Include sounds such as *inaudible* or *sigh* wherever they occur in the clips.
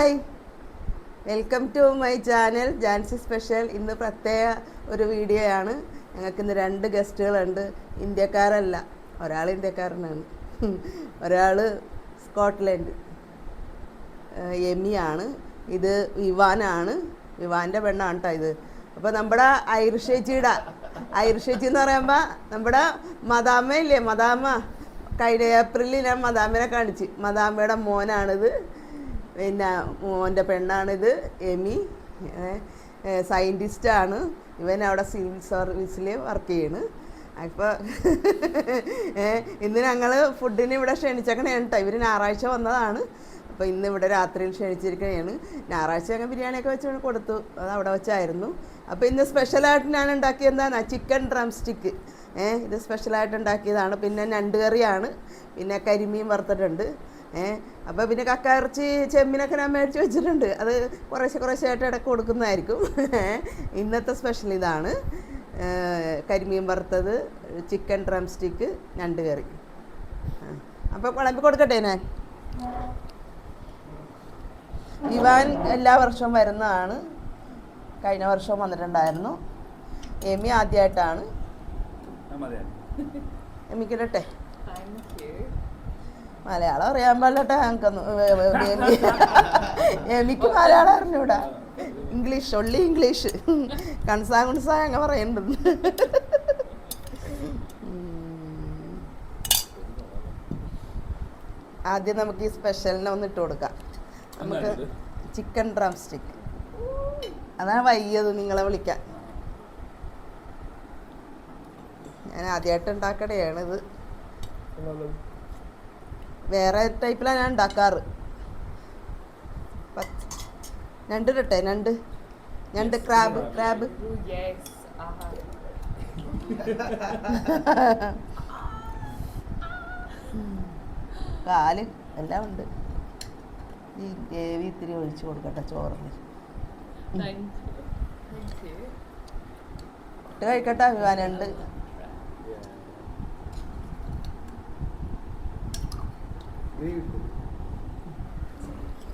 Hi. Welcome to my channel Jancy special. ഇന്ന് പ്രത്യേക ഒരു വീഡിയോ ആണ് ഞങ്ങൾക്ക് ഇന്ന് രണ്ട് ഗസ്റ്റുകളുണ്ട്. ഇന്ത്യക്കാരല്ല ഒരാൾ ഇന്ത്യക്കാരനാണ്. *laughs* ഒരാൾ സ്കോട്ട്ലൻഡ്. ഏഹ് എമിയാണ് ഇത് വിവാനാണ്. വിവാന്റെ പെണ്ണാണ് കേട്ടോ ഇത്. അപ്പോൾ നമ്മുടെ ഐറിഷ് ചേച്ചി എന്ന് പറയുമ്പോൾ നമ്മുടെ മദാമ ഇല്ലേ മദാമ കഴിഞ്ഞ ഏപ്രിലിൽ ഞാൻ മദാമ്മനെ കാണിച്ച്. മദാമ്മയുടെ മോനാണിത്. പിന്നെ മോന്റെ പെണ്ണാണിത് എമി. സയന്റിസ്റ്റാണ്. ഇവൻ അവിടെ സിവിൽ സർവീസിൽ വർക്ക് ചെയ്യണ്. അപ്പോൾ ഇന്ന് ഞങ്ങൾ ഫുഡിന് ഇവിടെ ക്ഷണിച്ചേക്കണേ കേട്ടോ ഇവർ ഞായറാഴ്ച വന്നതാണ്. അപ്പോൾ ഇന്ന് ഇവിടെ രാത്രിയിൽ ക്ഷണിച്ചിരിക്കുകയാണ് ഞായറാഴ്ച ഞങ്ങൾ ബിരിയാണിയൊക്കെ വെച്ച് കൊടുത്തു. അത് അവിടെ വെച്ചായിരുന്നു. അപ്പോൾ ഇന്ന് സ്പെഷ്യലായിട്ട് ഞാൻ ഉണ്ടാക്കിയത് എന്താണ് ചിക്കൻ ഡ്രം സ്റ്റിക്ക് ഏഹ് ഇത് സ്പെഷ്യലായിട്ട് ഉണ്ടാക്കിയതാണ്. പിന്നെ ഞണ്ട് കറിയാണ്. പിന്നെ കരിമീൻ വറുത്തിട്ടുണ്ട്. ഏഹ് അപ്പോൾ പിന്നെ കക്ക ഇറച്ചി ചെമ്മീനൊക്കെ ഞാൻ മേടിച്ച് വെച്ചിട്ടുണ്ട്. അത് കുറേശ്ശെ കുറേശ്ശെ ആയിട്ട് ഇടയ്ക്ക് കൊടുക്കുന്നതായിരിക്കും. ഇന്നത്തെ സ്പെഷ്യൽ ഇതാണ്. കരിമീൻ വറുത്തത് ചിക്കൻ ഡ്രം സ്റ്റിക്ക് ഞണ്ട് കറി. അപ്പോൾ വിളമ്പി കൊടുക്കട്ടെ ഞാൻ ഇവാൻ എല്ലാ വർഷവും വരുന്നതാണ്. കഴിഞ്ഞ വർഷവും വന്നിട്ടുണ്ടായിരുന്നു. എമി ആദ്യമായിട്ടാണ് എമിക്കിടട്ടെ മലയാളം അറിയാൻ പാടില്ലട്ടെ ഞങ്ങൾക്കൊന്നും എമിക്ക് മലയാളം അറിഞ്ഞൂടാ. ഇംഗ്ലീഷ് ഒള്ളി ഇംഗ്ലീഷ് കൺസാ കുൺസാ ഞങ്ങൾ പറയുന്നുണ്ട് ഉം. ആദ്യം നമുക്ക് ഈ സ്പെഷ്യലിനെ ഒന്ന് ഇട്ട് കൊടുക്കാം. നമുക്ക് ചിക്കൻ ഡ്രം സ്റ്റിക്ക് അതാണ് വയ്യത് നിങ്ങളെ വിളിക്കാൻ. ഞാൻ ആദ്യമായിട്ട് ഉണ്ടാക്കണയാണ് ഇത് വേറെ ടൈപ്പിലാണ് ഞാൻ ഉണ്ടാക്കാറ് രണ്ട് ഞണ്ട് ഇടട്ടെ ഞണ്ട്. ഞണ്ട് ക്രാബ് ക്രാബ്. *laughs* കാൽ എല്ലാം ഉണ്ട്. ഈ ഗ്രേവി ഇത്തിരി ഒഴിച്ചു കൊടുക്കട്ടെ ചോറിന്. ഇട്ട് കഴിക്കട്ടെ വിവാനുണ്ട്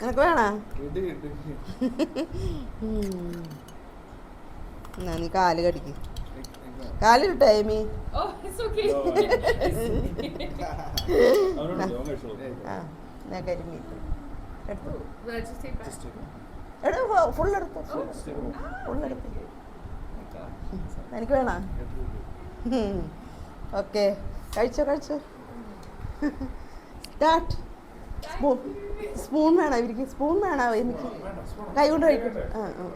നിനക്ക് വേണോ? എന്നാ നീ കാൽ കടിക്ക്. കാൽ കിട്ടോ എമി Oh, it's okay. ആ ഞാൻ കരിമീൻ എടുത്തു? Will I just take that? എടു ഫുൾ എടുത്തു? ഫുൾ എനിക്ക് വേണോ? ഓക്കെ. കഴിച്ചോ കഴിച്ചോ. സ്റ്റാർട്ട് സ്പൂൺ സ്പൂൺ വേണോ ഇവർക്ക്? സ്പൂൺ വേണോ എനിക്ക്? കൈ കൊണ്ട് കഴിക്കും. ആ ആ.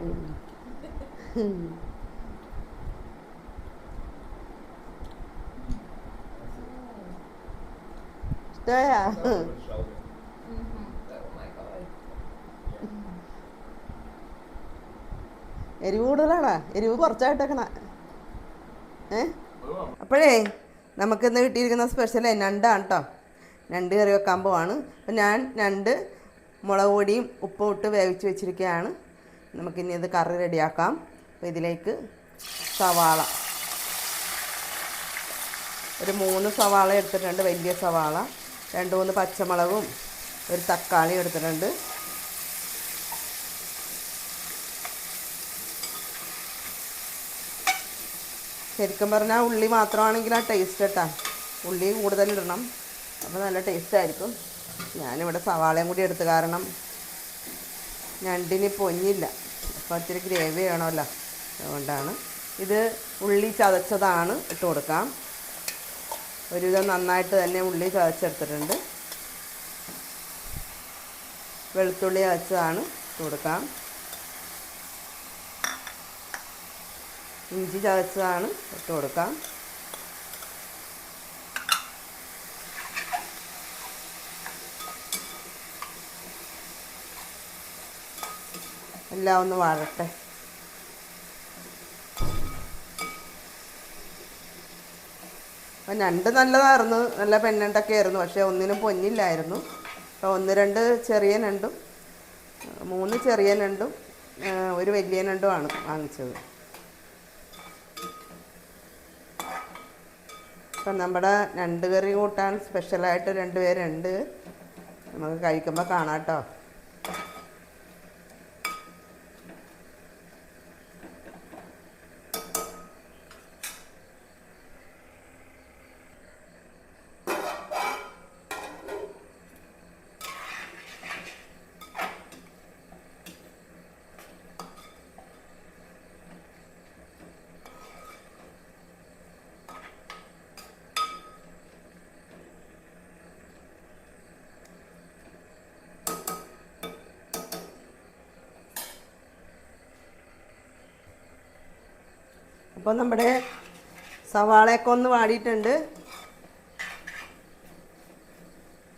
ഇഷ്ടമായാ. എരിവ് കൂടുതലാണോ? എരിവ് കുറച്ചായിട്ടേക്കണ. ഏ? അപ്പോഴേ നമുക്കിന്ന് കിട്ടിയിരിക്കുന്ന സ്പെഷ്യൽ ഞണ്ടാണ് കേട്ടോ ഞണ്ട് കറി വെക്കാൻ പോവാണ്. അപ്പം ഞാൻ രണ്ട് മുളക് പൊടിയും ഉപ്പും ഇട്ട് വേവിച്ച് വെച്ചിരിക്കുകയാണ് നമുക്കിനി ഇത് കറി റെഡിയാക്കാം. അപ്പോൾ ഇതിലേക്ക് സവാള. ഒരു മൂന്ന് സവാള എടുത്തിട്ടുണ്ട് വലിയ സവാള. രണ്ട് മൂന്ന് പച്ചമുളകും ഒരു തക്കാളി എടുത്തിട്ടുണ്ട്. ശരിക്കും പറഞ്ഞാൽ ഉള്ളി മാത്രമാണെങ്കിൽ ആ ടേസ്റ്റ് കേട്ടാ ഉള്ളി കൂടുതലിടണം അപ്പോൾ നല്ല ടേസ്റ്റ് ആയിരിക്കും. ഞാനിവിടെ സവാളയും കൂടി എടുത്ത് കാരണം ഞണ്ടിന് പൊഞ്ഞില്ല അപ്പോൾ ഇത്തിരി ഗ്രേവി വേണമല്ലോ. അതുകൊണ്ടാണ്. ഇത് ഉള്ളി ചതച്ചതാണ് ഇട്ട് കൊടുക്കാം. ഒരുവിധം നന്നായിട്ട് തന്നെ ഉള്ളി ചതച്ചെടുത്തിട്ടുണ്ട്. വെളുത്തുള്ളി ചതച്ചതാണ് ഇട്ട് കൊടുക്കാം. ഇഞ്ചി ചതച്ചതാണ് ഇട്ട് കൊടുക്കാം. എല്ലാം ഒന്ന് വാഴട്ടെ. അപ്പം ഞണ്ട് നല്ലതായിരുന്നു. നല്ല പെണ്ണണ്ടൊക്കെ ആയിരുന്നു. പക്ഷേ ഒന്നിനും പൊന്നില്ലായിരുന്നു. അപ്പോൾ ഒന്ന് രണ്ട് ചെറിയ ഞണ്ടും മൂന്ന് ചെറിയ ഞണ്ടും ഒരു വലിയ ഞണ്ടുമാണ് വാങ്ങിച്ചത്. അപ്പം നമ്മുടെ ഞണ്ട് കറി കൂട്ടാൻ സ്പെഷ്യലായിട്ട് രണ്ട് പേരുണ്ട് നമുക്ക് കഴിക്കുമ്പോൾ കാണാം കേട്ടോ. അപ്പോൾ നമ്മുടെ സവാളയൊക്കെ ഒന്ന് വാടിയിട്ടുണ്ട്.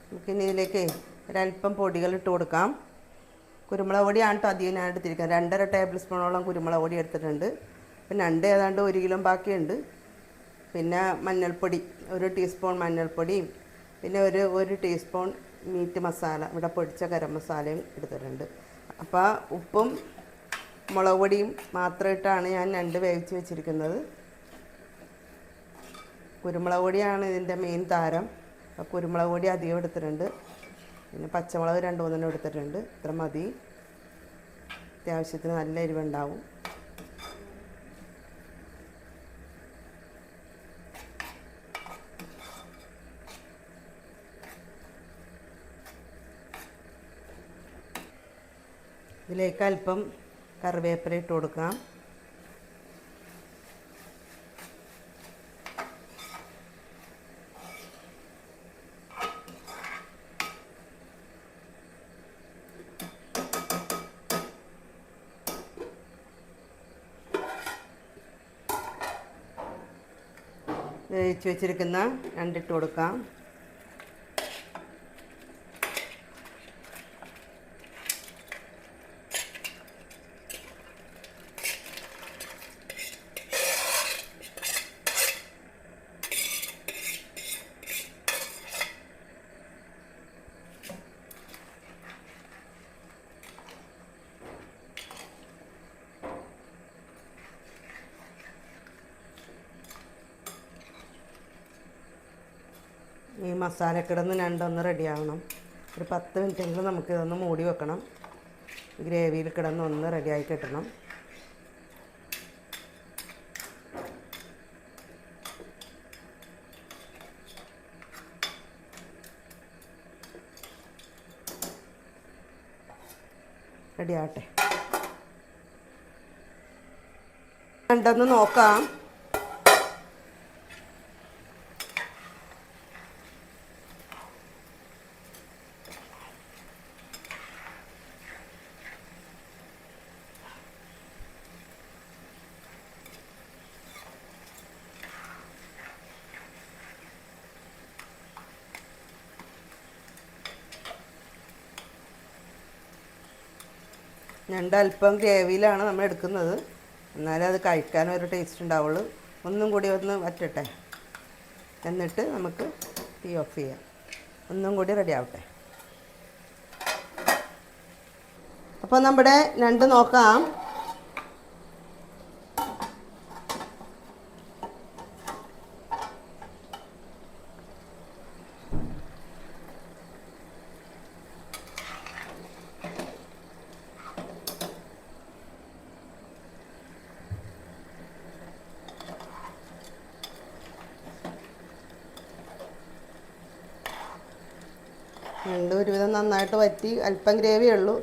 നമുക്കിനി ഇതിലേക്ക് ഒരല്പം പൊടികൾ ഇട്ട് കൊടുക്കാം. കുരുമുളക് പൊടിയാണ് കേട്ടോ അധികം ഞാൻ എടുത്തിരിക്കാം രണ്ടര ടേബിൾ സ്പൂണോളം കുരുമുളക് പൊടി എടുത്തിട്ടുണ്ട്. പിന്നെ രണ്ട് ഏതാണ്ട് ഒരു കിലോ ബാക്കിയുണ്ട്. പിന്നെ മഞ്ഞൾപ്പൊടി ഒരു ടീസ്പൂൺ മഞ്ഞൾപ്പൊടിയും പിന്നെ ഒരു ഒരു ടീസ്പൂൺ മീറ്റ് മസാല ഇവിടെ പൊടിച്ച ഗരം മസാലയും എടുത്തിട്ടുണ്ട്. അപ്പോൾ ഉപ്പും മുളക് പൊടിയും മാത്രമായിട്ടാണ് ഞാൻ രണ്ട് വേവിച്ച് വെച്ചിരിക്കുന്നത്. കുരുമുളക് പൊടിയാണ് ഇതിന്റെ മെയിൻ താരം. അപ്പോൾ കുരുമുളക് പൊടി അധികം എടുത്തിട്ടുണ്ട്. പിന്നെ പച്ചമുളക് രണ്ട് മൂന്നെണ്ണം എടുത്തിട്ടുണ്ട്. ഇത്ര മതി. അത്യാവശ്യത്തിന് നല്ല എരിവുണ്ടാവും. ഇതിലേക്ക് അല്പം കറിവേപ്പില ഇട്ട് കൊടുക്കാം. വേവിച്ച് വെച്ചിരിക്കുന്ന രണ്ടിട്ട് കൊടുക്കാം. ഈ മസാല കിടന്ന് രണ്ടൊന്ന് റെഡിയാവണം. ഒരു പത്ത് മിനിറ്റെങ്കിലും നമുക്ക് ഇതൊന്ന് മൂടി വെക്കണം. ഗ്രേവിയിൽ കിടന്ന് ഒന്ന് റെഡിയായി കിട്ടണം. റെഡിയാവട്ടെ. രണ്ടൊന്ന് നോക്കാം. രണ്ടല്പം ഗ്രേവിയിലാണ് നമ്മൾ എടുക്കുന്നത്. എന്നാലേ അത് കഴിക്കാൻ ഒരു ടേസ്റ്റ് ഉണ്ടാവുള്ളൂ. ഒന്നും കൂടി ഒന്ന് വറ്റട്ടെ? എന്നിട്ട് നമുക്ക് തീ ഓഫ് ചെയ്യാം. ഒന്നും കൂടി റെഡി ആവട്ടെ? അപ്പോൾ നമ്മുടെ രണ്ട് നോക്കാം. രണ്ടും ഒരുവിധം നന്നായിട്ട് വറ്റി അല്പം ഗ്രേവി ഉള്ളൂ.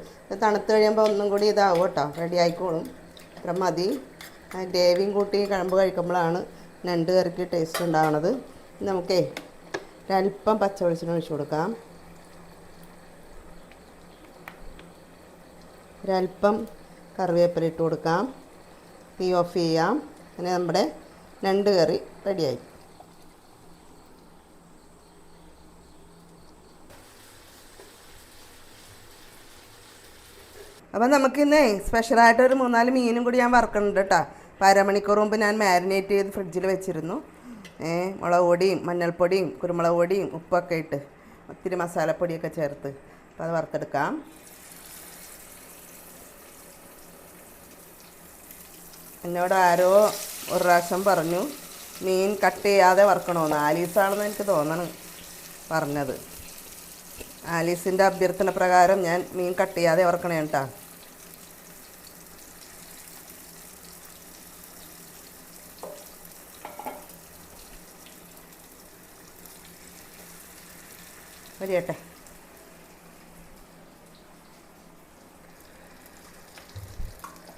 തണുത്ത് കഴിയുമ്പോൾ ഒന്നും കൂടി ഇതാവും കേട്ടോ. റെഡി ആയിക്കോളും. അത്ര മതി. ഗ്രേവിയും കൂട്ടി കിഴമ്പ് കഴിക്കുമ്പോഴാണ് ഞണ്ട് കറിക്ക് ടേസ്റ്റ് ഉണ്ടാവണത്. നമുക്കേ ഒരല്പം പച്ച വെളിച്ചെണ്ണ ഒഴിച്ച് കൊടുക്കാം. ഒരല്പം കറിവേപ്പില ഇട്ട് കൊടുക്കാം. തീ ഓഫ് ചെയ്യാം. അങ്ങനെ നമ്മുടെ രണ്ട് കറി റെഡിയായി അപ്പം നമുക്കിന്നേ സ്പെഷ്യലായിട്ട് ഒരു മൂന്നാൽ മീനും കൂടി ഞാൻ വറക്കുന്നുണ്ട് കേട്ടോ അപ്പം അരമണിക്കൂർ മുമ്പ് ഞാൻ മാരിനേറ്റ് ചെയ്ത് ഫ്രിഡ്ജിൽ വെച്ചിരുന്നു. മുളക് പൊടിയും മഞ്ഞൾപ്പൊടിയും കുരുമുളക് പൊടിയും ഉപ്പൊക്കെ ഇട്ട് ഒത്തിരി മസാലപ്പൊടിയൊക്കെ ചേർത്ത് അപ്പോൾ അത് വറുത്തെടുക്കാം. എന്നോട് ആരോ ഒരു പ്രാവശ്യം പറഞ്ഞു മീൻ കട്ട് ചെയ്യാതെ വറക്കണമെന്ന് ആലീസാണെന്ന് എനിക്ക് തോന്നണം പറഞ്ഞത്. ആലീസിന്റെ അഭ്യർത്ഥന പ്രകാരം ഞാൻ മീൻ കട്ട് ചെയ്യാതെ വറക്കണേ കേട്ടോ. വരികട്ടെ.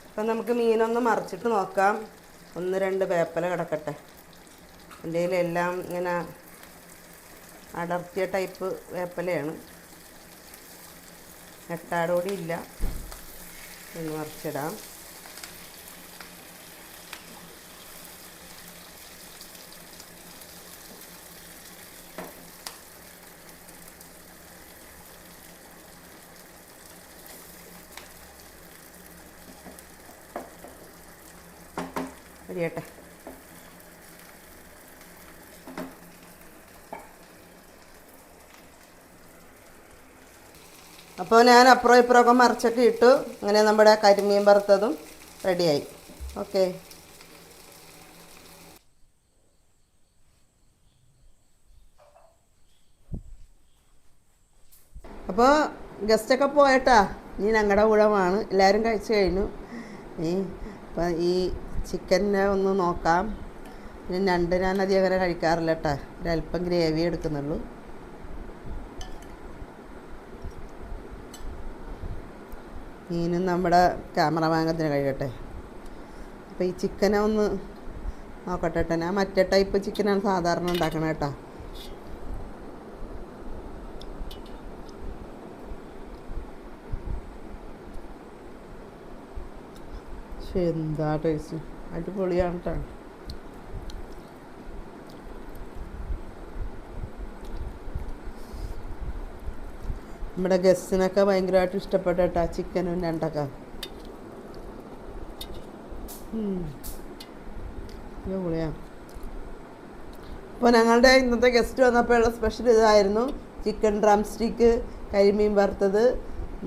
അപ്പം നമുക്ക് മീനൊന്ന് മറിച്ചിട്ട് നോക്കാം. ഒന്ന് രണ്ട് വേപ്പല കിടക്കട്ടെ. എന്റെ കയ്യിലെല്ലാം ഇങ്ങനെ അടർത്തിയ ടൈപ്പ് വേപ്പലയാണ്. എട്ടാടോടി ഇല്ല. ഒന്ന് ഒരു അരിയട്ടെ അപ്പോൾ ഞാൻ അപ്പുറം ഇപ്പുറമൊക്കെ മറിച്ചൊക്കെ ഇട്ടു. അങ്ങനെ നമ്മുടെ കരിമീൻ വറുത്തതും റെഡിയായി. ഓക്കെ. അപ്പോൾ ഗസ്റ്റൊക്കെ പോയട്ടാ. ഇനി ഞങ്ങളുടെ ഊഴമാണ് എല്ലാവരും കഴിച്ചു കഴിഞ്ഞു. ഈ അപ്പം ഈ ചിക്കനെ ഒന്ന് നോക്കാം. പിന്നെ ഞണ്ട് ഞാൻ അധികം അങ്ങനെ കഴിക്കാറില്ല കേട്ടോ ഒരല്പം ഗ്രേവി എടുക്കുന്നുള്ളൂ. മീനും നമ്മുടെ ക്യാമറ വാങ്ങത്തിന് കഴിയട്ടെ. അപ്പോൾ ഈ ചിക്കനെ ഒന്ന് നോക്കട്ടെ കേട്ടോ. ഞാൻ മറ്റേ ടൈപ്പ് ചിക്കനാണ് സാധാരണ ഉണ്ടാക്കണത് കേട്ടോ. പക്ഷെ എന്താ ടേസ്റ്റ് അടിപൊളിയാണ് കേട്ടോ നമ്മുടെ ഗസ്റ്റിനൊക്കെ ഭയങ്കരമായിട്ട് ഇഷ്ടപ്പെട്ട കേട്ടോ ചിക്കനും ഞണ്ടൊക്കെ. അപ്പോൾ ഞങ്ങളുടെ ഇന്നത്തെ ഗസ്റ്റ് വന്നപ്പോഴുള്ള സ്പെഷ്യൽ ഇതായിരുന്നു ചിക്കൻ ഡ്രം സ്റ്റിക്ക് കരിമീൻ വറുത്തത്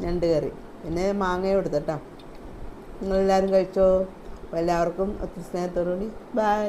ഞണ്ട് കറി. പിന്നെ മാങ്ങയും എടുത്തട്ടോ. നിങ്ങളെല്ലാവരും കഴിച്ചോ? എല്ലാവർക്കും ഒത്തിരി സ്നേഹത്തോടുകൂടി. ബൈ